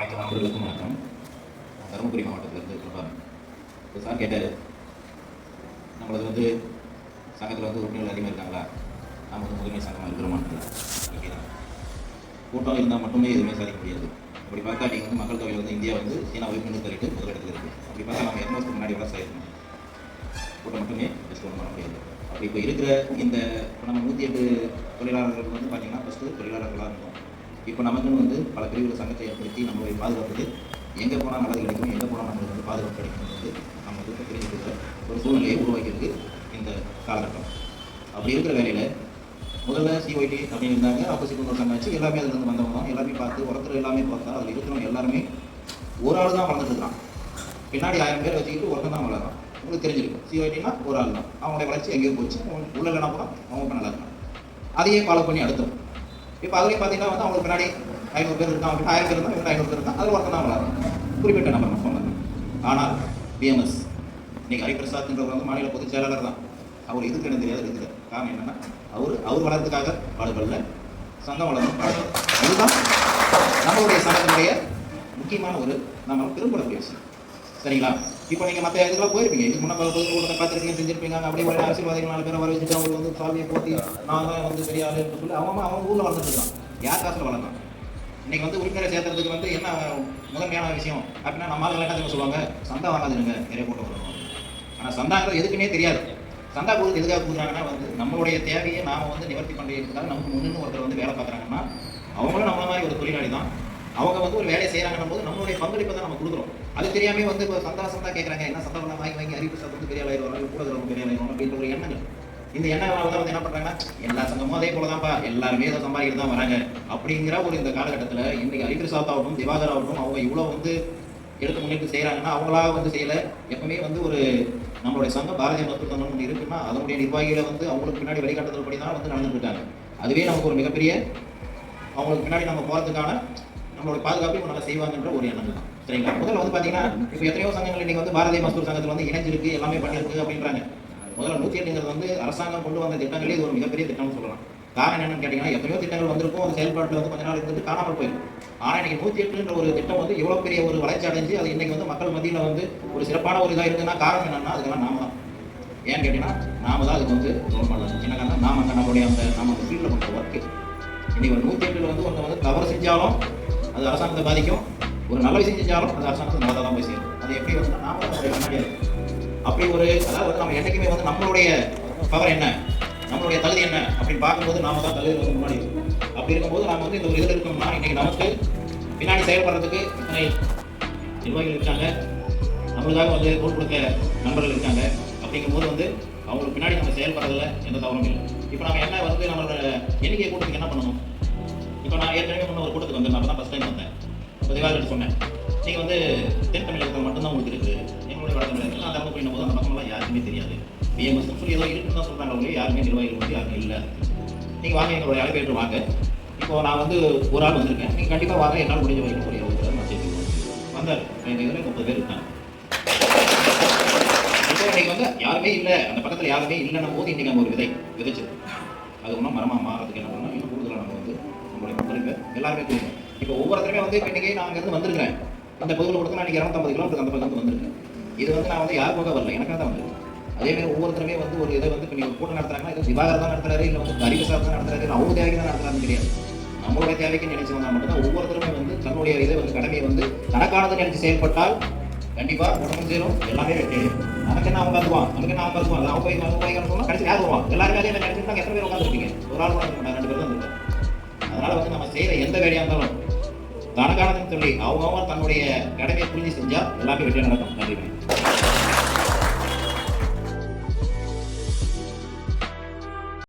அனைத்து நண்பர்களுக்கும் வணக்கம். தருமபுரி மாவட்டத்திலிருந்து பிரபாகரன் இப்போ சார் கேட்டார். நம்மளது வந்து சங்கத்தில் வந்து உறுப்பினர்கள் அதிகமாக இருக்காங்களா? நம்ம வந்து முதன்மை சங்கமாக இருக்கிறோமான்னு ஓகேதான் கூட்டம் இருந்தால் மட்டுமே எதுவுமே சாதிக்க முடியாது. அப்படி பார்த்தா நீங்கள் வந்து மக்கள் தொகையில் வந்து இந்தியா வந்து சீனா உறுப்பினர் தள்ளிட்டு முதலிடத்தில் இருக்குது அப்படி பார்த்தா நம்ம எத்தனை வருஷத்துக்கு முன்னாடி வளர்ச்சி ஆயிருக்கணும் கூட்டம் மட்டுமே பெஸ்ட் பண்ண முடியாது. அப்படி இப்போ இருக்கிற இந்த இப்போ நம்ம நூற்றி எட்டு தொழிலாளர்கள் வந்து பார்த்தீங்கன்னா ஃபஸ்ட்டு தொழிலாளர்களாக இருந்தோம். இப்போ நமக்குன்னு வந்து பல பிரிவுகள் சங்கத்தை ஏற்படுத்தி நம்மளுடைய பாதுகாப்புக்கு எங்கே போனால் நல்லது கிடைக்கும் எங்கே போனால் நம்மளுக்கு வந்து பாதுகாப்பு கிடைக்கும் வந்து நம்ம வந்து தெரிஞ்சுக்கிற ஒரு சூழ்நிலையை உருவாக்கிறது இந்த காலகட்டம். அப்படி இருக்கிற வேலையில் முதல்ல சிஒய்டி அப்படின்னு இருந்தாங்க ஆப்போசிட் ஒரு சங்கம் வச்சு எல்லாமே அதுலேருந்து வந்தவங்க தான். எல்லாமே பார்த்து ஒருத்தர் எல்லாமே பார்த்தா அதில் இருக்கிறவங்க எல்லாருமே ஒரு ஆள் தான் வளர்ந்துட்டு பின்னாடி ஆயிரம் பேர் வச்சுக்கிட்டு ஒருத்தன் தான் வளர்றான். உங்களுக்கு தெரிஞ்சிருக்கும். சிஓடினா ஒரு ஆள் தான். அவங்களுடைய வளர்ச்சி எங்கேயோ போச்சு. அவங்க உள்ள இல்லைனா கூட அவங்க நல்லா இருக்கான். அதையே ஃபாலோ பண்ணி அடுத்தோம் இப்போ அதுலேயும் பார்த்தீங்கன்னா வந்து அவங்களுக்கு பின்னாடி ஐநூறு பேர் இருக்கான் அவங்க ஆயிரம் பேர் இருந்தால் இவங்க ஐநூறு பேர் இருந்தால் அது ஒருத்தர் தான் வளரும் குறிப்பிட்ட நம்பர் நான் சொன்னது. ஆனால் பிஎம்எஸ் இன்னைக்கு ஹரிபிரசாத்ன்றவர் வந்து மாநில பொதுச் செயலாளர் தான். அவர் இதுக்கு எனக்கு தெரியாது இருக்குது காரணம் என்னென்னா அவர் அவர் வளர்றதுக்காக பாடுபடல சங்கம் வளர்ந்து பாடுபடல அதுதான் நம்மளுடைய சங்கத்தினுடைய முக்கியமான ஒரு நம்ம திரும்பக்கூடிய விஷயம் சரிங்களா? இப்போ நீங்கள் மற்ற இடத்துல போயிருப்பீங்க. இதுக்கு முன்னாடி பொது கூட்டத்தை பார்த்துருக்கீங்க செஞ்சிருப்பீங்க அப்படி ஒரு அரசியல்வாதிகள் நாலு பேரை வர வச்சுட்டு அவங்க வந்து சாமியை போட்டி நான் தான் வந்து பெரிய ஆளுன்னு சொல்லி அவங்க அவங்க ஊரில் வளர்ந்துட்டு இருக்கான் யார் காசில் வளர்ந்தான் இன்னைக்கு வந்து உறுப்பினரை சேர்த்துறதுக்கு வந்து என்ன முதன்மையான விஷயம்? அப்படின்னா நம்ம ஆளுங்க என்ன சொல்லுவாங்க சந்தா வாங்காதுங்க நிறைய கூட்டம் வருவாங்க ஆனால் சந்தாங்கிறது எதுக்குன்னே தெரியாது. சந்தா கொடுத்து எதுக்காக கொடுக்குறாங்கன்னா வந்து நம்மளுடைய தேவையை நாம வந்து நிவர்த்தி பண்ணுறதுக்காக நமக்கு முன்னு ஒருத்தர் வந்து வேலை பார்க்குறாங்கன்னா அவங்களும் நம்மள மாதிரி ஒரு தொழிலாளி தான் அவங்க வந்து ஒரு வேலையை செய்கிறாங்கன்னும் போது நம்மளுடைய பங்களிப்பை தான் நம்ம கொடுக்குறோம். அது தெரியாமே வந்து இப்போ சந்தா சந்தா கேட்குறாங்க என்ன சந்தா பண்ண வாங்கி வாங்கி அறிவு சார் பெரிய பெரிய ஆளாயிருவாங்க கூட இருக்கிறவங்க பெரிய ஆளாயிருவாங்க அப்படின்ற ஒரு எண்ணங்கள். இந்த எண்ணங்களால் தான் வந்து என்ன பண்ணுறாங்கன்னா எல்லா சங்கமும் அதே போல தான்ப்பா எல்லாருமே இதை சம்பாதிக்கிட்டு தான் வராங்க. அப்படிங்கிற ஒரு இந்த காலகட்டத்தில் இன்றைக்கி அறிவு சாத்தாகட்டும் திவாகர் ஆகட்டும் அவங்க இவ்வளோ வந்து எடுத்து முன்னிட்டு செய்கிறாங்கன்னா அவங்களா வந்து செய்யலை. எப்பவுமே வந்து ஒரு நம்மளுடைய சங்கம் பாரதிய மருத்துவ சங்கம் ஒன்று இருக்குன்னா அதனுடைய நிர்வாகிகளை வந்து அவங்களுக்கு பின்னாடி வழிகாட்டுதல் படி தான் வந்து நடந்துட்டு இருக்காங்க. அதுவே நமக்கு ஒரு மிகப்பெரிய அவங்களுக்கு பின்னாடி நம்ம போகிறதுக்கான நம்மளோட பாதுகாப்பு நல்லா செய்வாங்கன்ற ஒரு எண்ணம் தான். சரிங்களா? முதல்ல வந்து பார்த்தீங்கன்னா இப்போ எத்தனையோ சங்கங்கள் இன்னைக்கு வந்து பாரதிய மஸ்தூர் சங்கத்தில் வந்து இணைஞ்சிருக்கு எல்லாமே பண்ணியிருக்கு அப்படின்றாங்க. முதல்ல நூற்றி எட்டுங்கிறது வந்து அரசாங்கம் கொண்டு வந்த திட்டங்களே இது ஒரு மிகப்பெரிய திட்டம்னு சொல்லலாம். காரணம் என்னன்னு கேட்டீங்கன்னா எத்தனையோ திட்டங்கள் வந்திருக்கும் அது செயல்பாட்டில் வந்து கொஞ்ச நாள் இருந்துட்டு காணாமல் போயிடும் ஆனால் இன்னைக்கு நூற்றி எட்டுன்ற ஒரு திட்டம் வந்து இவ்வளோ பெரிய ஒரு வளர்ச்சி அடைஞ்சு அது இன்னைக்கு வந்து மக்கள் மத்தியில் வந்து ஒரு சிறப்பான ஒரு இதாக இருக்குன்னா காரணம் என்னன்னா அதுக்கெல்லாம் நாம தான். ஏன்னு கேட்டீங்கன்னா நாம தான் அதுக்கு வந்து ரோல் மாடல் என்ன காரணம் நாம நம்மளுடைய அந்த நாம அந்த ஃபீல்டில் பண்ணுற ஒர்க்கு இன்னைக்கு ஒரு நூற்றி எட்டில் வந்து ஒன்று வந்து தவறு செஞ்சாலும் அது அரசாங்கத்தை பாதிக்கும். ஒரு நல்ல விஷயம் செஞ்சாலும் அது அரசாங்கத்தை நல்லதாக தான் போய் சேரும். அது எப்படி வந்து நாம அப்படி ஒரு அதாவது நம்ம என்றைக்குமே வந்து நம்மளுடைய பவர் என்ன? நம்மளுடைய தகுதி என்ன? அப்படின்னு பார்க்கும்போது நாம தான் தகுதி வந்து முன்னாடி இருக்கும் அப்படி இருக்கும்போது நாம வந்து இந்த ஒரு இதில் இருக்கோம்னா இன்னைக்கு நமக்கு பின்னாடி செயல்படுறதுக்கு இத்தனை நிர்வாகிகள் இருக்காங்க. நம்மளுக்காக வந்து பொருள் கொடுக்க நண்பர்கள் இருக்காங்க. அப்படிங்கும்போது வந்து அவங்களுக்கு பின்னாடி நம்ம செயல்படுறதுல எந்த தவறும் இல்லை. இப்போ நம்ம என்ன வந்து நம்மளோட எண்ணிக்கை கூட்டத்துக்கு ஏற்கனவே முன்ன ஒரு கூட்டத்துக்கு வந்தேன் நான் தான் ஃபஸ்ட் டைம் வந்தேன் இப்போ சொன்னேன். நீங்கள் வந்து தென் தமிழகத்தில் மட்டும்தான் உங்களுக்கு இருக்குது எங்களுடைய வட தமிழகத்தில் நான் தரப்பு போது அந்த பக்கம்லாம் யாருக்குமே தெரியாது. பிஎம்எஸ் சொல்லி ஏதோ இருக்குன்னு தான் சொல்கிறாங்க அவங்களே யாருமே நிர்வாகிகள் வந்து யாருமே இல்லை. நீங்கள் வாங்க எங்களுடைய அழைப்பு வாங்க. இப்போ நான் வந்து ஒரு ஆள் வந்திருக்கேன். நீங்கள் கண்டிப்பாக வாங்க. என்னால் முடிஞ்ச வரைக்கும் ஒரு நான் சேர்த்து வந்தார். எங்கள் இதில் முப்பது பேர் இருக்காங்க. இப்போ இன்னைக்கு வந்து யாருமே இல்லை. அந்த பக்கத்தில் யாருமே இல்லைன்னும் போது இன்றைக்கி நம்ம ஒரு விதை விதைச்சது அது ஒன்றும் மரமாக மாறதுக்கு என்ன பண்ணணும்? கொடுங்க நம்மளுடைய எல்லாருமே கொடுங்க இப்போ ஒவ்வொருத்தருமே வந்து இப்போ இன்றைக்கி நான் அங்கேருந்து வந்திருக்கிறேன். இந்த பகுதியில் கொடுத்து நான் இன்னைக்கு இரநூத்தம்பது கிலோமீட்டர் அந்த பகுதியில் வந்திருக்கேன். இது வந்து நான் வந்து யார் போக வரல. எனக்காக தான் வந்திருக்கேன் அதே மாதிரி ஒவ்வொருத்தருமே வந்து ஒரு இதை வந்து இப்போ நீங்கள் கூட்டம் நடத்துறாங்கன்னா இது திவாகர் தான் நடத்துறாரு இல்லை வந்து அறிவிசார் தான் நடத்துறாரு இல்லை அவங்க தேவைக்கு தான் நடத்துறாருன்னு கிடையாது நம்மளுடைய தேவைக்கு நினைச்சு வந்தால் மட்டும்தான் ஒவ்வொருத்தருமே வந்து தன்னுடைய இதை வந்து கடமையை வந்து தனக்கானதை நினைச்சு செயல்பட்டால் கண்டிப்பாக உடம்பு சேரும் எல்லாமே வெற்றி நமக்கு என்ன அவங்க கருதுவான் நமக்கு என்ன அவங்க கருதுவான் அவங்க போய் அவங்க போய் கடைசி யார் வருவான் எல்லாரும் வேலையை நினைச்சிருந்தாங்க எத்தனை பேர் உட்காந்துருப்பீங்க ஒரு ஆள் உட்காந்து ரெண்டு பேர் தான் அதனால வந்து நம்ம செய்யற எந்த வேலையா இருந்தாலும் தனக்கானதுன்னு சொல்லி அவங்க தன்னுடைய கடமையை புரிஞ்சு செஞ்சா எல்லாமே வெற்றி நடக்கும். நன்றி.